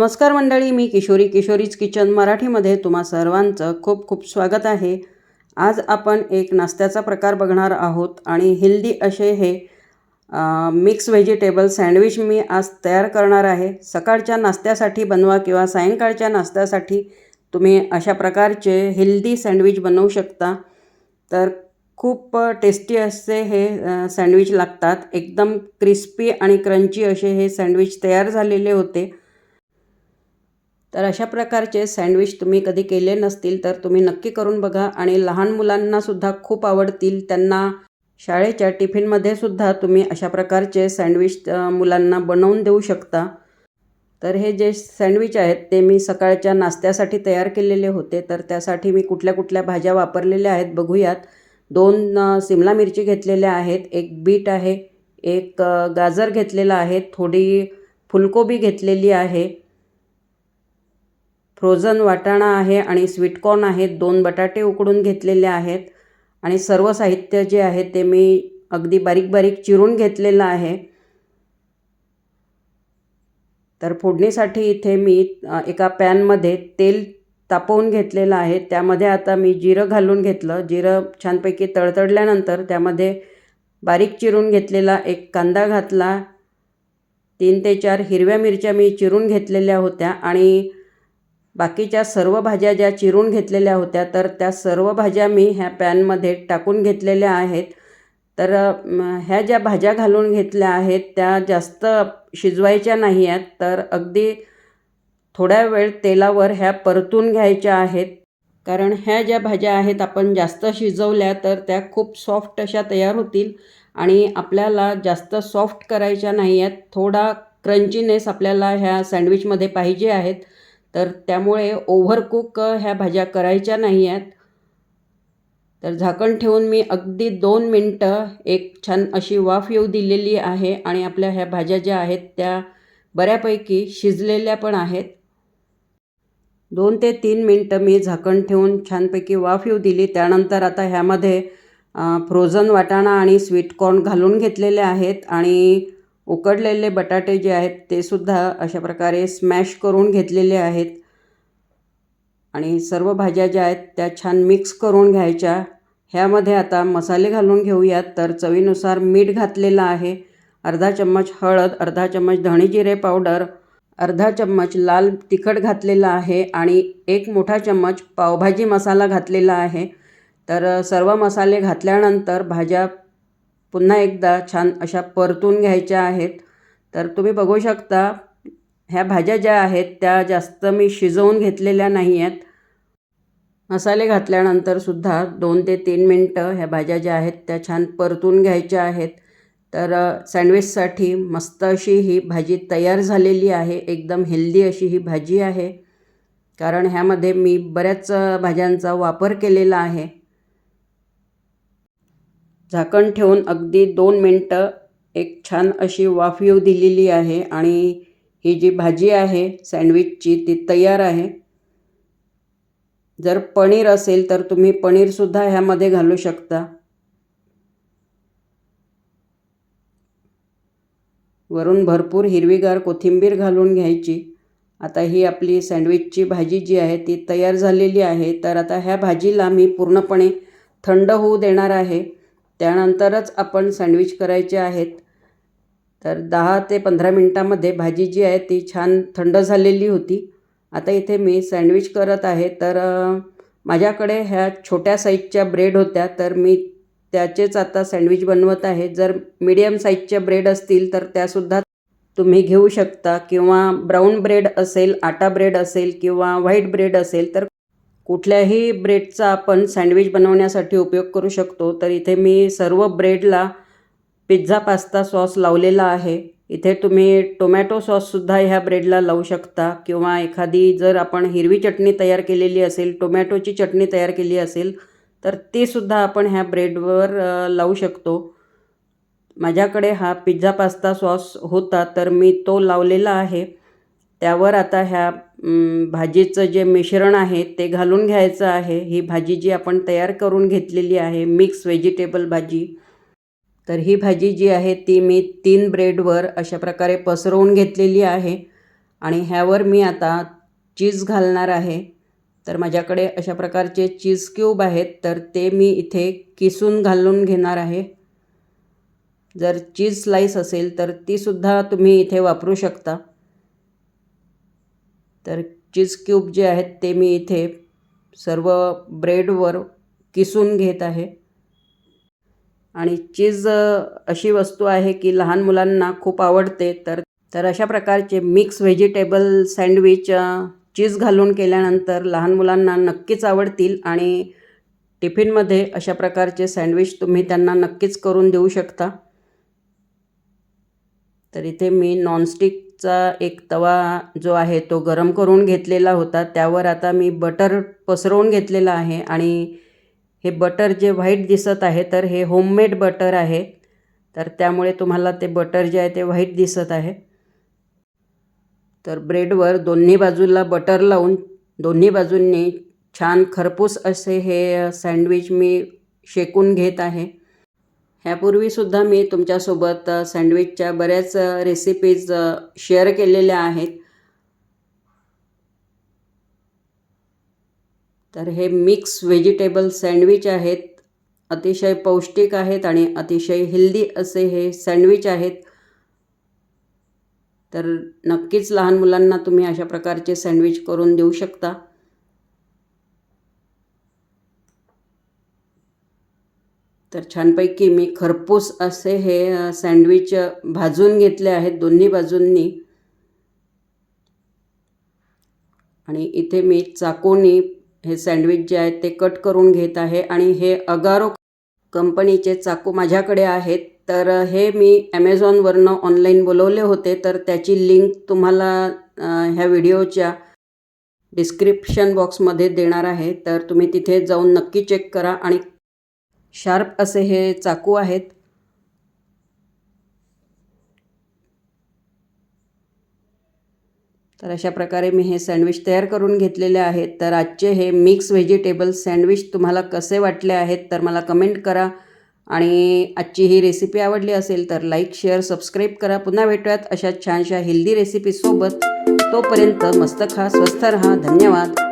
नमस्कार मंडळी मी किशोरी किशोरीज किचन मराठीमध्ये तुम्हा सर्वांचं खूप खूप स्वागत आहे. आज आपण एक नाश्त्याचा प्रकार बघणार आहोत आणि हेल्दी असे हे मिक्स व्हेजिटेबल सँडविच मी आज तयार करणार आहे. सकाळच्या नाश्त्यासाठी बनवा किंवा सायंकाळच्या नाश्त्यासाठी तुम्ही अशा प्रकारचे हेल्दी सँडविच बनवू शकता. तर खूप टेस्टी असे हे सँडविच लागतात. एकदम क्रिस्पी आणि क्रंची असे हे सँडविच तयार झालेले होते. तर अशा प्रकारचे सँडविच तुम्ही कधी केले नसतील तर तुम्ही नक्की करून बघा. आणि लहान मुलांनासुद्धा खूप आवडतील. त्यांना शाळेच्या टिफिनमध्ये सुद्धा तुम्ही अशा प्रकारचे सँडविच मुलांना बनवून देऊ शकता. तर हे जे सँडविच आहेत ते मी सकाळच्या नाश्त्यासाठी तयार केलेले होते. तर त्यासाठी मी कुठल्या कुठल्या भाज्या वापरलेल्या आहेत बघूयात. दोन सिमला मिरची घेतलेल्या आहेत. एक बीट आहे. एक गाजर घेतलेला आहे. थोडी फुलकोबी घेतलेली आहे. फ्रोझन वाटाणा आहे आणि स्वीटकॉर्न आहेत दोन बटाटे उकडून घेतलेले आहेत. आणि सर्व साहित्य जे आहे ते मी अगदी बारीक बारीक चिरून घेतलेलं आहे. तर फोडणीसाठी इथे मी एका पॅनमध्ये तेल तापवून घेतलेलं आहे. त्यामध्ये आता मी जिरं घालून घेतलं. जिरं छानपैकी तळतळल्यानंतर त्यामध्ये बारीक चिरून घेतलेला एक कांदा घातला. तीन ते चार हिरव्या मिरच्या मी चिरून घेतलेल्या होत्या आणि बाकीच्या सर्व भाज्या ज्या चिरून घेतलेल्या होत्या तर त्या सर्व भाज्या मी ह्या पॅनमध्ये टाकून घेतलेल्या आहेत. तर ह्या ज्या भाज्या घालून घेतल्या आहेत त्या जास्त शिजवायच्या नाही आहेत तर अगदी थोड्या वेळ तेलावर ह्या परतून घ्यायच्या आहेत. कारण ह्या ज्या भाज्या आहेत आपण जास्त शिजवल्या तर त्या खूप सॉफ्ट अशा तयार होतील आणि आपल्याला जास्त सॉफ्ट करायच्या नाही आहेत. थोडा क्रंचीनेस आपल्याला ह्या सँडविचमध्ये पाहिजे आहेत. तर त्यामुळे ओव्हरकुक ह्या भाज्या करायच्या नाही आहेत तर झाकण ठेवून मी अगदी दोन मिनटं एक छान अशी वाफ येऊ दिलेली आहे आणि आपल्या ह्या भाज्या ज्या आहेत त्या बऱ्यापैकी शिजलेल्या पण आहेत. दोन ते तीन मिनटं मी झाकण ठेवून छानपैकी वाफ येऊ दिली. त्यानंतर आता ह्यामध्ये फ्रोझन वाटाणा आणि स्वीटकॉर्न घालून घेतलेले आहेत आणि उकडलेले बटाटे जे आहेत ते सुद्धा अशा प्रकारे स्मॅश करून घेतलेले आहेत. आणि सर्व भाज्या ज्या आहेत त्या छान मिक्स करून घ्यायच्या. ह्यामध्ये आता मसाले घालून घेऊयात. तर चवीनुसार मीठ घातलेलं आहे. अर्धा चम्मच हळद अर्धा चम्मच धणे जिरे पावडर अर्धा चम्मच लाल तिखट घातलेला आहे आणि एक मोठा चम्मच पावभाजी मसाला घातलेला आहे. तर सर्व मसाले घातल्यानंतर भाज्या पुन्हा एकदा छान अशा परतून घ्यायच्या आहेत. तर तुम्ही बघू शकता ह्या भाज्या ज्या आहेत त्या जास्त मी शिजवून घेतलेल्या नाही आहेत मसाले घातल्यानंतर सुद्धा दोन ते तीन मिनटं ह्या भाज्या ज्या आहेत त्या छान परतून घ्यायच्या आहेत. तर सँडविचसाठी मस्त अशी ही भाजी तयार झालेली आहे. एकदम हेल्दी अशी ही भाजी आहे. कारण ह्यामध्ये मी बऱ्याच भाज्यांचा वापर केलेला आहे. झाकण ठेवून अगदी दोन मिनटं एक छान अशी वाफ येऊ दिलेली आहे आणि ही जी भाजी आहे सँडविचची ती तयार आहे. जर पनीर असेल तर तुम्ही पनीरसुद्धा ह्यामध्ये घालू शकता. वरून भरपूर हिरवीगार कोथिंबीर घालून घ्यायची. आता ही आपली सँडविचची भाजी जी आहे ती तयार झालेली आहे. तर आता ह्या भाजीला मी पूर्णपणे थंड होऊ देणार आहे. त्यानंतरच आपण सँडविच करायचे आहेत. तर दहा ते पंधरा मिनटामध्ये भाजी जी आहे ती छान थंड झालेली होती. आता इथे मी सँडविच करत आहे. तर माझ्याकडे ह्या छोट्या साईजच्या ब्रेड होत्या. तर मी त्याचेच आता सँडविच बनवत आहे. जर मीडियम साईजच्या ब्रेड असतील तर त्यासुद्धा तुम्ही घेऊ शकता. किंवा ब्राऊन ब्रेड असेल आटा ब्रेड असेल किंवा व्हाईट ब्रेड असेल तर कुठल्याही ब्रेडचा आपण सँडविच बनवण्यासाठी उपयोग करू शकतो तर इथे मी सर्व ब्रेडला पिझ्झा पास्ता सॉस लावलेला आहे. इथे तुम्ही टोमॅटो सॉससुद्धा ह्या ब्रेडला लावू शकता. किंवा एखादी जर आपण हिरवी चटणी तयार केलेली असेल टोमॅटोची चटणी तयार केली असेल तर तीसुद्धा आपण ह्या ब्रेडवर लावू शकतो. माझ्याकडे हा पिझ्झा पास्ता सॉस होता तर मी तो लावलेला आहे. त्यावर आता ह्या भाजीचं जे मिश्रण आहे ते घालून घ्यायचं आहे. ही भाजी जी आपण तयार करून घेतलेली आहे मिक्स व्हेजिटेबल भाजी. तर ही भाजी जी आहे ती मी तीन ब्रेडवर अशा प्रकारे पसरवून घेतलेली आहे. आणि ह्यावर मी आता चीज घालणार आहे. तर माझ्याकडे अशा प्रकारचे चीज क्यूब आहेत तर ते मी इथे किसून घालून घेणार आहे. जर चीज स्लाईस असेल तर तीसुद्धा तुम्ही इथे वापरू शकता. तर चीज क्यूब जे आहेत ते मी इथे सर्व ब्रेडवर किसून घेत आहे. आणि चीज अशी वस्तू आहे की लहान मुलांना खूप आवडते तर तर अशा प्रकारचे मिक्स व्हेजिटेबल सँडविच चीज घालून केल्यानंतर लहान मुलांना नक्कीच आवडतील आणि टिफिनमध्ये अशा प्रकारचे सँडविच तुम्ही त्यांना नक्कीच करून देऊ शकता. तर इथे मी नॉनस्टिक चा एक तवा जो आहे तो गरम करून घेतलेला होता. त्यावर आता मी बटर पसरवून घेतलेलं आहे आणि हे बटर जे व्हाईट दिसत आहे तर हे होममेड बटर आहे. तर त्यामुळे तुम्हाला ते बटर जे आहे ते व्हाईट दिसत आहे. तर ब्रेडवर दोन्ही बाजूला बटर लावून दोन्ही बाजूंनी छान खरपूस असे हे सँडविच मी शेकून घेत आहे. ह्यापूर्वीसुद्धा मी तुमच्यासोबत सँडविचच्या बऱ्याच रेसिपीज शेअर केलेल्या आहेत. तर हे मिक्स व्हेजिटेबल सँडविच आहेत. अतिशय पौष्टिक आहेत आणि अतिशय हेल्दी असे हे सँडविच आहेत. तर नक्कीच लहान मुलांना तुम्ही अशा प्रकारचे सँडविच करून देऊ शकता. तर छानपैकी मी खरपूस असे हे सँडविच भाजून घेतले आहेत दोन्ही बाजूंनी. आणि इथे मी चाकूनी हे सँडविच जे आहेत ते कट करून घेत आहे. आणि हे अगारो कंपनीचे चाकू माझ्याकडे आहेत. तर हे मी ॲमेझॉनवरनं ऑनलाईन बोलवले होते. तर त्याची लिंक तुम्हाला ह्या व्हिडिओच्या डिस्क्रिप्शन बॉक्समध्ये देणार आहे. तर तुम्ही तिथे जाऊन नक्की चेक करा. आणि शार्प असे हे चाकू आहेत. तर अशा प्रकारे मी हे सँडविच तयार करून घेतलेले आहेत तर आजचे हे मिक्स व्हेजिटेबल सँडविच तुम्हाला कसे वाटले आहेत तर मला कमेंट करा. आणि आजची ही रेसिपी आवडली असेल तर लाईक शेअर सबस्क्राईब करा. पुन्हा भेटूयात अशा छानशा हेल्दी रेसिपीसोबत तोपर्यंत मस्त खा स्वस्थ रहा. धन्यवाद.